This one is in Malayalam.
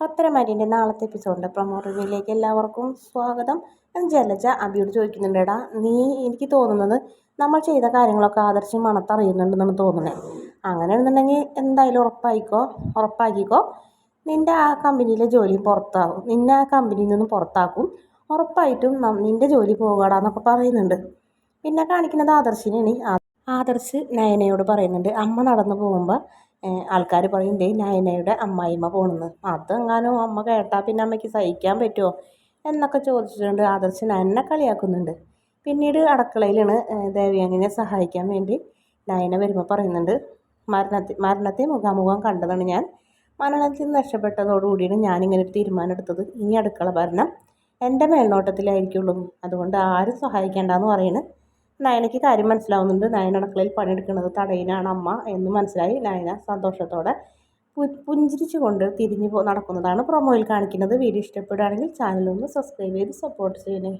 പത്തരമാരിന്റെ നാളത്തെ എപ്പിസോഡിന്റെ പ്രൊമോ റിവ്യൂയിലേക്ക് എല്ലാവർക്കും സ്വാഗതം. ജലജ അബിയോട് ചോദിക്കുന്നുണ്ട് നീ എനിക്ക് തോന്നുന്നത് നമ്മൾ ചെയ്ത കാര്യങ്ങളൊക്കെ ആദർശം മണത്തറിയുന്നുണ്ടെന്നാണ് തോന്നുന്നത് അങ്ങനെ ഉണ്ടെന്നുണ്ടെങ്കിൽ എന്തായാലും ഉറപ്പായിക്കോ ഉറപ്പാക്കിക്കോ. നിന്റെ ആ കമ്പനിയിലെ ജോലി പുറത്താകും നിന്നെ ആ കമ്പനിയിൽ നിന്ന് പുറത്താക്കും. ഉറപ്പായിട്ടും നിന്റെ ജോലി പോകാടാന്നൊക്കെ പറയുന്നുണ്ട്. പിന്നെ കാണിക്കുന്നത് ആദർശിനാണ് ആദർശ് നയനയോട് പറയുന്നുണ്ട് അമ്മ നടന്നു പോകുമ്പോൾ ആൾക്കാർ പറയും ദേ നയനയുടെ അമ്മായിമ്മ പോണെന്ന്. അതെങ്ങാനും അമ്മ കേട്ടാൽ പിന്നെ അമ്മയ്ക്ക് സഹിക്കാൻ പറ്റുമോ എന്നൊക്കെ ചോദിച്ചിട്ടുണ്ട്. ആദർശൻ എന്നെ കളിയാക്കുന്നുണ്ട്. പിന്നീട് അടുക്കളയിലാണ് ദേവയാനിനെ സഹായിക്കാൻ വേണ്ടി നയന വരുമ്പോൾ പറയുന്നുണ്ട് മരണത്തെ മരണത്തെ മുഖാമുഖം കണ്ടതാണ് ഞാൻ. മരണത്തിൽ നിന്ന് രക്ഷപ്പെട്ടതോടുകൂടിയാണ് ഞാനിങ്ങനെ ഒരു തീരുമാനം എടുത്തത്. ഇനി അടുക്കള ഭരണം എന്റെ മേൽനോട്ടത്തിലായിരിക്കുള്ളൂ. അതുകൊണ്ട് ആരും സഹായിക്കേണ്ടെന്ന് പറയുന്നത് നയനയ്ക്ക് കാര്യം മനസ്സിലാവുന്നുണ്ട്. നയന അടുക്കളയിൽ പണിയെടുക്കുന്നത്. തടയിനാണ് അമ്മ എന്ന് മനസ്സിലായി. നയന സന്തോഷത്തോടെ പുഞ്ചിരിച്ചുകൊണ്ട് തിരിഞ്ഞു നടക്കുന്നതാണ് പ്രൊമോയിൽ കാണിക്കുന്നത്. വീഡിയോ ഇഷ്ടപ്പെടുകയാണെങ്കിൽ ചാനലൊന്ന് സബ്സ്ക്രൈബ് ചെയ്ത് സപ്പോർട്ട് ചെയ്യണേ.